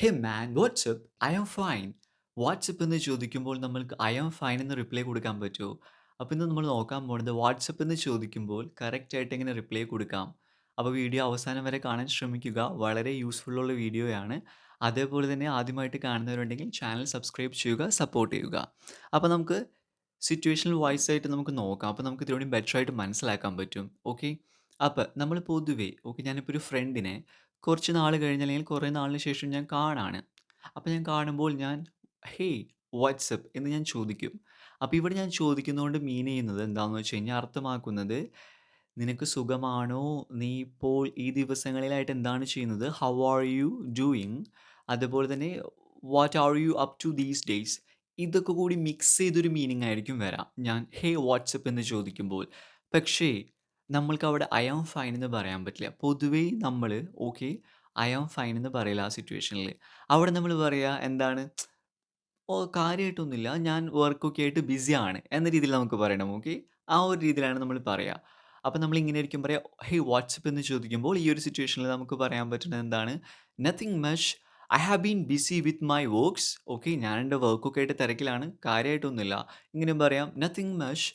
Hey man what's up I am fine what's up എന്ന് ചോദിക്കുമ്പോൾ നമ്മൾക്ക് ഐ ആം ഫൈൻ എന്ന് റിപ്ലൈ കൊടുക്കാൻ പറ്റുമോ? അപ്പോൾ ഇന്ന് നമ്മൾ നോക്കാൻ പോകുന്നത് വാട്സപ്പ് എന്ന് ചോദിക്കുമ്പോൾ കറക്റ്റ് ആയിട്ട് എങ്ങനെ റിപ്ലൈ കൊടുക്കാം? അപ്പോൾ വീഡിയോ അവസാനം വരെ കാണാൻ ശ്രമിക്കുക. വളരെ യൂസ്ഫുൾ ഉള്ള വീഡിയോയാണ് അതേപോലെ തന്നെ ആദ്യമായിട്ട് കാണുന്നവരുണ്ടെങ്കിൽ ചാനൽ സബ്സ്ക്രൈബ് ചെയ്യുക സപ്പോർട്ട് ചെയ്യുക. അപ്പോൾ നമുക്ക് സിറ്റുവേഷണൽ വൈസ് ആയിട്ട് നമുക്ക് നോക്കാം. അപ്പോൾ നമുക്ക് ഇതിലൂടെ ബെറ്റർ ആയിട്ട് മനസ്സിലാക്കാൻ പറ്റും. ഓക്കെ അപ്പോൾ നമ്മൾ പൊതുവേ ഓക്കെ ഞാനിപ്പോൾ ഒരു ഫ്രണ്ടിനെ കുറച്ച് നാൾ കഴിഞ്ഞ് അല്ലെങ്കിൽ കുറേ നാളിന് ശേഷം ഞാൻ കാണാണ്. അപ്പോൾ ഞാൻ കാണുമ്പോൾ ഞാൻ ഹേയ് വാട്സപ്പ് എന്ന് ഞാൻ ചോദിക്കും. അപ്പോൾ ഇവിടെ ഞാൻ ചോദിക്കുന്നതുകൊണ്ട് മീൻ ചെയ്യുന്നത് എന്താണെന്ന് വെച്ച് കഴിഞ്ഞാൽ അർത്ഥമാക്കുന്നത് നിനക്ക് സുഖമാണോ? നീ ഇപ്പോൾ ഈ ദിവസങ്ങളിലായിട്ട് എന്താണ് ചെയ്യുന്നത്? ഹൗ ആർ യു ഡൂയിങ് അതുപോലെ തന്നെ what are you up to these days ഇതൊക്കെ കൂടി മിക്സ് ചെയ്തൊരു മീനിങ് ആയിരിക്കും വരാം. ഞാൻ ഹേ വാട്സപ്പ് എന്ന് ചോദിക്കുമ്പോൾ. പക്ഷേ നമ്മൾക്ക് അവിടെ ഐ ആം ഫൈൻ എന്ന് പറയാൻ പറ്റില്ല. പൊതുവേ നമ്മൾ ഓക്കെ ഐ ആം ഫൈൻ എന്ന് പറയില്ല ആ സിറ്റുവേഷനിൽ അവിടെ നമ്മൾ പറയുക എന്താണ്? ഓ കാര്യമായിട്ടൊന്നുമില്ല ഞാൻ വർക്കൊക്കെ ആയിട്ട് ബിസിയാണ് എന്ന രീതിയിൽ നമുക്ക് പറയണം ഓക്കെ ആ ഒരു രീതിയിലാണ് നമ്മൾ പറയുക അപ്പോൾ നമ്മൾ ഇങ്ങനെ ആയിരിക്കും പറയാം ഹേ വാട്സപ്പ് എന്ന് ചോദിക്കുമ്പോൾ ഈ ഒരു സിറ്റുവേഷനിൽ നമുക്ക് പറയാൻ പറ്റുന്നത് എന്താണ്? Nothing much I have been busy with my works okay ഞാൻ എന്റെ വർക്കൊക്കെ ആയിട്ട് തിരക്കിലാണ്. കാര്യമായിട്ടൊന്നുമില്ല ഇങ്ങനെ പറയാം nothing much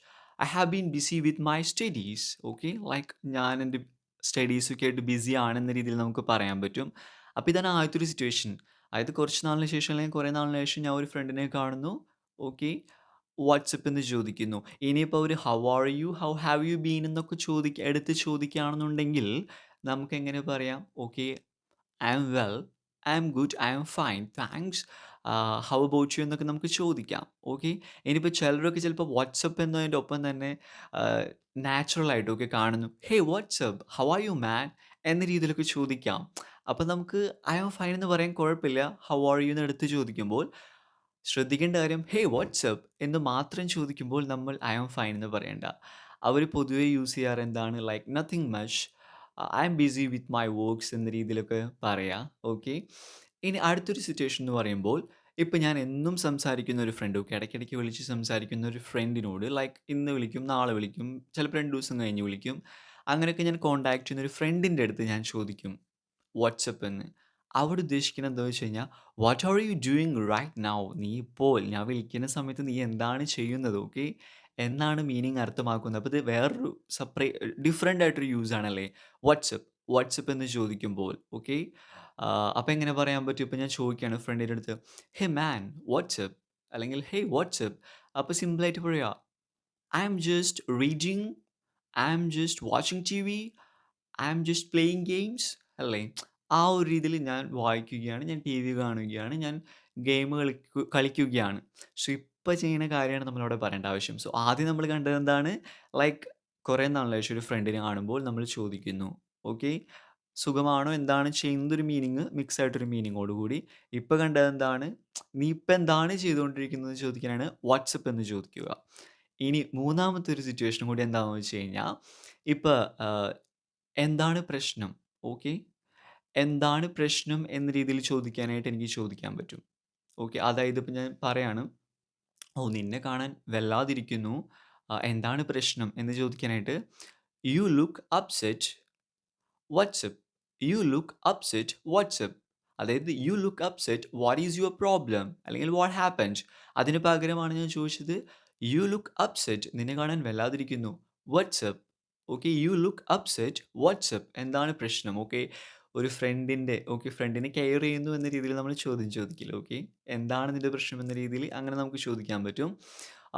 I have been busy with my studies okay like ഞാൻ എന്റെ സ്റ്റഡീസൊക്കെ ആയിട്ട് ബിസി ആണെന്ന രീതിയിൽ നമുക്ക് പറയാൻ പറ്റും. അപ്പോൾ ഇതാണ് ആദ്യത്തെ ഒരു സിറ്റുവേഷൻ അതായത് കുറച്ച് നാളിന് ശേഷം അല്ലെങ്കിൽ കുറേ നാളിന് ശേഷം ഞാൻ ഒരു ഫ്രണ്ടിനെ കാണുന്നു ഓക്കെ വാട്സപ്പ് എന്ന് ചോദിക്കുന്നു. ഇനിയിപ്പോൾ അവർ how are you how have you been എന്നൊക്കെ ചോദിക്കുക എടുത്ത് ചോദിക്കുകയാണെന്നുണ്ടെങ്കിൽ നമുക്ക് എങ്ങനെ പറയാം? Okay I am well I am good I am fine thanks how about you എന്നൊക്കെ നമുക്ക് ചോദിക്കാം. ഓക്കെ ഇനിയിപ്പോൾ ചിലരൊക്കെ ചിലപ്പോൾ വാട്സപ്പ് എന്നതിന്റെ ഒപ്പം തന്നെ നാച്ചുറൽ ആയിട്ടൊക്കെ കാണുന്നു. Hey what's up how are you man എന്ന രീതിയിലൊക്കെ ചോദിക്കാം. അപ്പം നമുക്ക് ഐ ആം ഫൈൻ എന്ന് പറയാൻ കുഴപ്പമില്ല. ഹൗ ആർ യു എന്ന് എടുത്ത് ചോദിക്കുമ്പോൾ ശ്രദ്ധിക്കേണ്ട കാര്യം ഹേ വാട്സപ്പ് എന്ന് മാത്രം ചോദിക്കുമ്പോൾ നമ്മൾ ഐ ആം ഫൈൻ എന്ന് പറയേണ്ട. അവർ പൊതുവേ യൂസ് ചെയ്യാറ് എന്താണ്? Like nothing much I am busy with my works എന്ന രീതിയിലൊക്കെ പറയാം. ഓക്കെ ഇനി അടുത്തൊരു സിറ്റുവേഷൻ എന്ന് പറയുമ്പോൾ ഇപ്പം ഞാൻ എന്നും സംസാരിക്കുന്ന ഒരു ഫ്രണ്ട് ഒക്കെ ഇടയ്ക്കിടയ്ക്ക് വിളിച്ച് സംസാരിക്കുന്ന ഒരു ഫ്രണ്ടിനോട് ലൈക്ക് ഇന്ന് വിളിക്കും നാളെ വിളിക്കും ചിലപ്പോൾ രണ്ട് ദിവസം കഴിഞ്ഞ് വിളിക്കും. അങ്ങനെയൊക്കെ ഞാൻ കോണ്ടാക്ട് ചെയ്യുന്ന ഒരു ഫ്രണ്ടിന്റെ അടുത്ത് ഞാൻ ചോദിക്കും വാട്സപ്പ് എന്ന്. അവിടെ ഉദ്ദേശിക്കുന്നത് എന്താ വെച്ച് കഴിഞ്ഞാൽ what are you doing right now നീ ഇപ്പോൾ ഞാൻ വിളിക്കുന്ന സമയത്ത് നീ എന്താണ് ചെയ്യുന്നത്? ഓക്കെ എന്നാണ് മീനിങ് അർത്ഥമാക്കുന്നത്. അപ്പോൾ ഇത് വേറൊരു സെപ്പറേറ്റ് ഡിഫറെന്റ് ആയിട്ടൊരു യൂസ് ആണല്ലേ? വാട്സപ്പ് വാട്സപ്പ് എന്ന് ചോദിക്കുമ്പോൾ ഓക്കെ അപ്പോൾ എങ്ങനെ പറയാൻ പറ്റും? ഇപ്പം ഞാൻ ചോദിക്കുകയാണ് ഫ്രണ്ടിന്റെ അടുത്ത്. ഹേ മാൻ വാട്സപ്പ് അല്ലെങ്കിൽ ഹേ വാട്സപ്പ് അപ്പോൾ സിമ്പിളായിട്ട് പറയുക I am just reading I am just watching T V I am just playing games അല്ലേ? ആ ഒരു രീതിയിൽ ഞാൻ വായിക്കുകയാണ് ഞാൻ ടി വി കാണുകയാണ് ഞാൻ ഗെയിം കളിക്കു കളിക്കുകയാണ്. സോ ഇപ്പം ചെയ്യുന്ന കാര്യമാണ് നമ്മളവിടെ പറയേണ്ട ആവശ്യം. സോ ആദ്യം നമ്മൾ കണ്ടത് എന്താണ്? ലൈക്ക് കുറേ നാളിന് ഒരു ഫ്രണ്ടിനെ കാണുമ്പോൾ നമ്മൾ ചോദിക്കുന്നു. ഓക്കെ സുഖമാണോ? എന്താണ് ചെയ്യുന്നതൊരു മീനിങ് മിക്സ് ആയിട്ടൊരു മീനിങ്ങോട് കൂടി. ഇപ്പം കണ്ടത് എന്താണ്? നീ ഇപ്പം എന്താണ് ചെയ്തുകൊണ്ടിരിക്കുന്നത് ചോദിക്കാനാണ് വാട്സപ്പ് എന്ന് ചോദിക്കുക. ഇനി മൂന്നാമത്തെ ഒരു സിറ്റുവേഷൻ കൂടി എന്താണെന്ന് വെച്ച് കഴിഞ്ഞാൽ ഇപ്പോൾ എന്താണ് പ്രശ്നം? ഓക്കെ? എന്താണ് പ്രശ്നം എന്ന രീതിയിൽ ചോദിക്കാനായിട്ട് എനിക്ക് ചോദിക്കാൻ പറ്റും. ഓക്കെ? അതായത് ഇപ്പം ഞാൻ പറയാണ് ഓ നിന്നെ കാണാൻ വല്ലാതിരിക്കുന്നു. എന്താണ് പ്രശ്നം? എന്ന് ചോദിക്കാനായിട്ട് you look upset what's up you look upset what's up അതായത് you look upset what is your problem അല്ലെങ്കിൽ വാട്ട് ഹാപ്പൻസ് അതിന് പകരമാണ് ഞാൻ ചോദിച്ചത് യു ലുക്ക് അപ്സെറ്റ് നിന്നെ കാണാൻ വല്ലാതിരിക്കുന്നു. What's up okay you look upset what's up എന്താണ് പ്രശ്നം? ഓക്കെ ഒരു ഫ്രണ്ടിന്റെ ഓക്കെ ഫ്രണ്ടിനെ കെയർ ചെയ്യുന്നു എന്ന രീതിയിൽ നമ്മൾ ചോദ്യം ചോദിക്കില്ല? ഓക്കെ എന്താണ് നിന്റെ പ്രശ്നം എന്ന രീതിയിൽ അങ്ങനെ നമുക്ക് ചോദിക്കാൻ പറ്റും.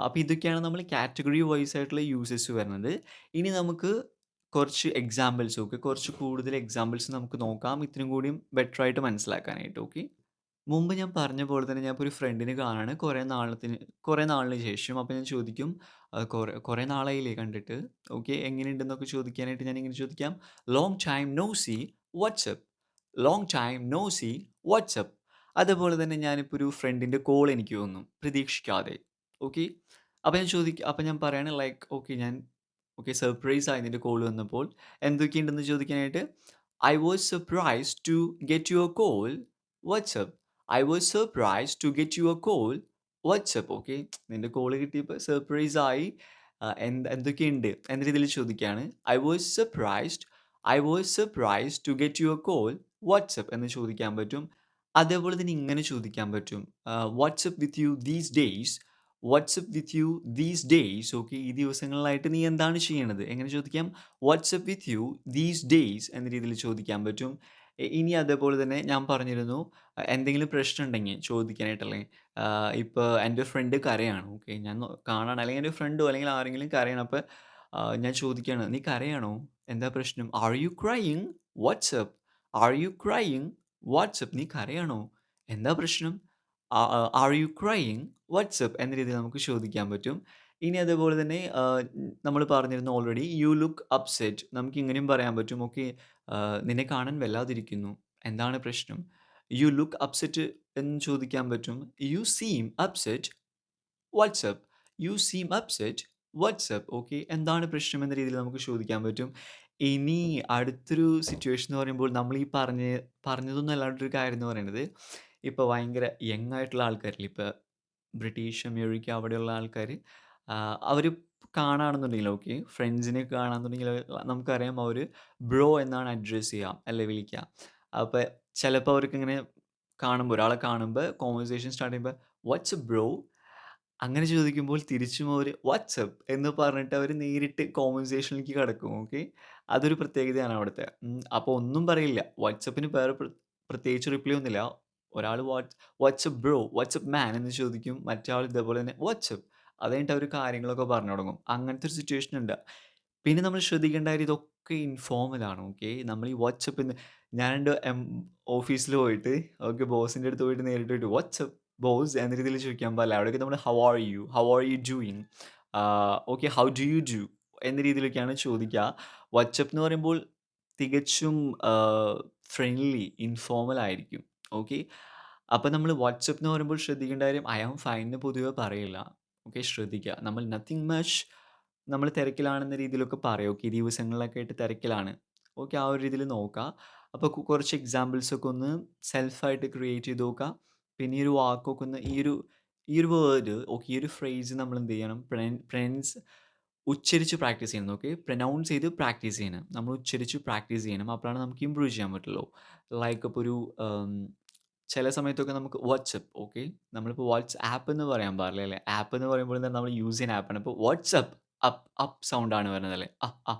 അപ്പോൾ ഇതൊക്കെയാണ് നമ്മൾ കാറ്റഗറി വൈസ് ആയിട്ടുള്ള യൂസസ് വരുന്നത്. ഇനി നമുക്ക് കുറച്ച് എക്സാമ്പിൾസ് ഓക്കെ കുറച്ച് കൂടുതൽ എക്സാമ്പിൾസ് നമുക്ക് നോക്കാം. ഇത്രയും കൂടിയും ബെറ്റർ ആയിട്ട് മനസ്സിലാക്കാനായിട്ട് ഓക്കെ മുമ്പ് ഞാൻ പറഞ്ഞ പോലെ തന്നെ ഞാൻ ഇപ്പോൾ ഒരു ഫ്രണ്ടിനെ കാണാണ്. കുറേ നാളത്തിന് കുറേ നാളിന് ശേഷം അപ്പോൾ ഞാൻ ചോദിക്കും "ആ, കുറേ കുറേ നാളായില്ലേ കണ്ടിട്ട്? ഓക്കെ എങ്ങനെയുണ്ടെന്നൊക്കെ ചോദിക്കാനായിട്ട് ഞാൻ ഇങ്ങനെ ചോദിക്കാം. Long time no see what's up long time no see what's up അതുപോലെ തന്നെ ഞാനിപ്പോൾ ഒരു ഫ്രണ്ടിന്റെ കോൾ എനിക്ക് വന്നു. പ്രതീക്ഷിക്കാതെ ഓക്കെ അപ്പോൾ ഞാൻ ചോദിക്കും അപ്പോൾ ഞാൻ പറയുകയാണ് ലൈക്ക് ഓക്കെ ഞാൻ ഓക്കെ സർപ്രൈസ് ആയി നിന്റെ കോൾ വന്നപ്പോൾ എന്തൊക്കെയുണ്ടെന്ന് ചോദിക്കാനായിട്ട് I was surprise to get your call what's up I was surprise to get your call what's up okay നിന്റെ കോൾ കിട്ടിയപ്പോൾ സർപ്രൈസ് ആയി എന്ത് എന്തൊക്കെയുണ്ട് എന്ന രീതിയിൽ ചോദിക്കുകയാണ് I was surprised I was surprise to get your call what's up എന്ന് ചോദിക്കാൻ പറ്റും അതേപോലെ തന്നെ ഇങ്ങനെ ചോദിക്കാൻ പറ്റും. What's up with you these days? What's with you these days? Okay. ഈ ദിവസങ്ങളിലായിട്ട് നീ എന്താണ് ചെയ്യണത്? എങ്ങനെ ചോദിക്കാം? What's up with you these days എന്ന രീതിയിൽ ചോദിക്കാൻ പറ്റും. ഇനി അതേപോലെ തന്നെ ഞാൻ പറഞ്ഞിരുന്നു എന്തെങ്കിലും പ്രശ്നം ഉണ്ടെങ്കിൽ ചോദിക്കാനായിട്ടല്ലേ ഇപ്പോൾ ഇപ്പൊ എന്റെ ഫ്രണ്ട് കരയാണ്. ഓക്കെ. ഞാൻ കാണാൻ അല്ലെങ്കിൽ എന്റെ ഫ്രണ്ടോ അല്ലെങ്കിൽ ആരെങ്കിലും കരയാണ്. അപ്പോൾ ഞാൻ ചോദിക്കുകയാണ് "നീ കരയാണോ? എന്താ പ്രശ്നം? Are you crying what's up? Are you crying what's up? നീ കരയാണോ? എന്താ പ്രശ്നം? ആർ യു ക്രൈയിങ് വാട്സപ്പ് എന്ന രീതിയിൽ നമുക്ക് ചോദിക്കാൻ പറ്റും. ഇനി അതേപോലെ തന്നെ നമ്മൾ പറഞ്ഞിരുന്നു ഓൾറെഡി യു ലുക്ക് അപ്സെറ്റ് നമുക്ക് ഇങ്ങനെയും പറയാൻ പറ്റും. ഓക്കെ. നിന്നെ കാണാൻ വല്ലാതിരിക്കുന്നു. എന്താണ് പ്രശ്നം? യു ലുക്ക് അപ്സെറ്റ് എന്ന് ചോദിക്കാൻ പറ്റും. You seem upset. What's up? You seem upset. What's up? Okay. എന്താണ് പ്രശ്നം എന്ന രീതിയിൽ നമുക്ക് ചോദിക്കാൻ പറ്റും. ഇനി അടുത്തൊരു സിറ്റുവേഷൻ എന്ന് പറയുമ്പോൾ നമ്മൾ ഈ പറഞ്ഞ പറഞ്ഞതൊന്നും അല്ലാണ്ടൊരു കാര്യം എന്ന് പറയുന്നത്, ഇപ്പൊ ഭയങ്കര യങ് ആയിട്ടുള്ള ആൾക്കാരില്ലേ, ഇപ്പൊ ബ്രിട്ടീഷ്, അമേരിക്ക അവിടെയുള്ള ആൾക്കാർ ആഹ് അവർ കാണാണെന്നുണ്ടെങ്കിൽ ഓക്കെ, ഫ്രണ്ട്സിനെ കാണാന്നുണ്ടെങ്കിൽ നമുക്കറിയാം അവർ ബ്രോ എന്നാണ് അഡ്രസ് ചെയ്യാം അല്ലെ വിളിക്കുക. അപ്പൊ അവർക്ക് അവർക്കിങ്ങനെ കാണുമ്പോ ഒരാളെ കാണുമ്പോൾ കോൺവെർസേഷൻ സ്റ്റാർട്ട് ചെയ്യുമ്പോൾ വാട്സ് ബ്രോ? അങ്ങനെ ചോദിക്കുമ്പോൾ തിരിച്ചും അവർ വാട്ട്സ് അപ്പ് എന്ന് പറഞ്ഞിട്ട് അവർ നേരിട്ട് കോമ്പൻസേഷനിലേക്ക് കടക്കും. ഓക്കെ. അതൊരു പ്രത്യേകതയാണ് അവിടുത്തെ. അപ്പോൾ അപ്പൊ ഒന്നും പറയില്ല. വാട്സപ്പിന് വേറെ പ്ര പ്രത്യേകിച്ച് റിപ്ലൈ ഒന്നുമില്ല. ഒരാൾ what's what's up bro? What's up man? എന്ന് ചോദിക്കും. മറ്റേ ആൾ ഇതേപോലെ തന്നെ വാട്ട്സ് അതുകഴിഞ്ഞിട്ട് അവർ കാര്യങ്ങളൊക്കെ പറഞ്ഞു തുടങ്ങും. അങ്ങനത്തെ ഒരു സിറ്റുവേഷൻ ഉണ്ട്. പിന്നെ നമ്മൾ ശ്രദ്ധിക്കേണ്ട കാര്യം ഇതൊക്കെ ഇൻഫോമലാണ്. ഓക്കെ. നമ്മൾ ഈ അപ്പ് ഞാൻ എന്റെ എം ഓഫീസിൽ പോയിട്ട് ഓക്കെ ബോസിന്റെ അടുത്ത് പോയിട്ട് നേരിട്ട് പോയിട്ട് വാട്സപ്പ് ബോസ് എന്ന രീതിയിൽ ചോദിക്കാൻ പാടില്ല. അവിടെയൊക്കെ നമ്മൾ how are you? How are you doing? Okay how do you do? എന്ന രീതിയിലൊക്കെയാണ് ചോദിക്കുക. വാട്സപ്പ് എന്ന് പറയുമ്പോൾ തികച്ചും ഫ്രണ്ട്ലി, ഇൻഫോമൽ ആയിരിക്കും. ഓക്കെ. അപ്പൊ നമ്മൾ വാട്സപ്പ് എന്ന് പറയുമ്പോൾ ശ്രദ്ധിക്കേണ്ട കാര്യം ഐ ആം ഫൈൻ എന്ന് പൊതുവെ പറയില്ല. ഓക്കെ. ശ്രദ്ധിക്കുക. നമ്മൾ നത്തിങ് മച്ച് നമ്മൾ തിരക്കിലാണെന്ന രീതിയിലൊക്കെ പറയും. ഓക്കെ. ഈ ദിവസങ്ങളിലൊക്കെ ആയിട്ട് തിരക്കിലാണ്. ഓക്കെ. ആ ഒരു രീതിയിൽ നോക്കുക. അപ്പോൾ കുറച്ച് എക്സാമ്പിൾസ് ഒക്കെ ഒന്ന് സെൽഫ് ആയിട്ട് ക്രിയേറ്റ് ചെയ്ത് നോക്കുക. പിന്നെ ഈ ഒരു വാക്കൊക്കെ ഒന്ന് ഈ ഒരു ഈ ഒരു വേർഡ് ഓക്കെ ഈ ഒരു ഫ്രേസ് നമ്മൾ എന്ത് ചെയ്യണം പ്രൊനൗ ഉച്ചരിച്ച് പ്രാക്ടീസ് ചെയ്യണം. ഓക്കെ. പ്രൊനൗൺസ് ചെയ്ത് പ്രാക്ടീസ് ചെയ്യണം. നമ്മൾ ഉച്ചരിച്ച് പ്രാക്ടീസ് ചെയ്യണം. അപ്പോഴാണ് നമുക്ക് ഇമ്പ്രൂവ് ചെയ്യാൻ പറ്റുള്ളൂ. ലൈക്ക് ഇപ്പൊ ഒരു ചില സമയത്തൊക്കെ നമുക്ക് വാട്സപ്പ് ഓക്കെ. നമ്മളിപ്പോൾ വാട്സ് ആപ്പ് എന്ന് പറയാൻ പാടില്ല അല്ലേ. ആപ്പ് എന്ന് പറയുമ്പോൾ തന്നെ നമ്മൾ യൂസ് ചെയ്യുന്ന ആപ്പാണ്. ഇപ്പോൾ വാട്സപ്പ് അപ്പ് അപ്പ് ആണ് വരുന്നത് അല്ലേ. ആ ആ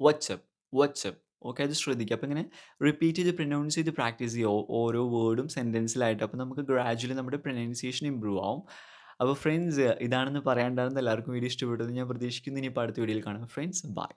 വാട്സപ്പ് വാട്സപ്പ് ഓക്കെ. അത് ശ്രദ്ധിക്കുക. അപ്പോൾ ഇങ്ങനെ റിപ്പീറ്റ് ചെയ്ത് പ്രൊനൗൺസ് ചെയ്ത് പ്രാക്ടീസ് ചെയ്യുക. ഓരോ വേർഡും സെന്റൻസിലായിട്ട് അപ്പോൾ നമുക്ക് ഗ്രാജുവലി നമ്മുടെ പ്രൊനൗൺസിയേഷൻ ഇമ്പ്രൂവ് ആവും. അപ്പോൾ ഫ്രണ്ട്സ് ഇതാണെന്ന് പറയാനുണ്ടായിരുന്നത്. എല്ലാവർക്കും വീഡിയോ ഇഷ്ടപ്പെട്ടത് ഞാൻ പ്രതീക്ഷിക്കുന്നു. ഇനി ഇപ്പോൾ അടുത്ത വീഡിയോയിൽ കാണാം. Friends bye.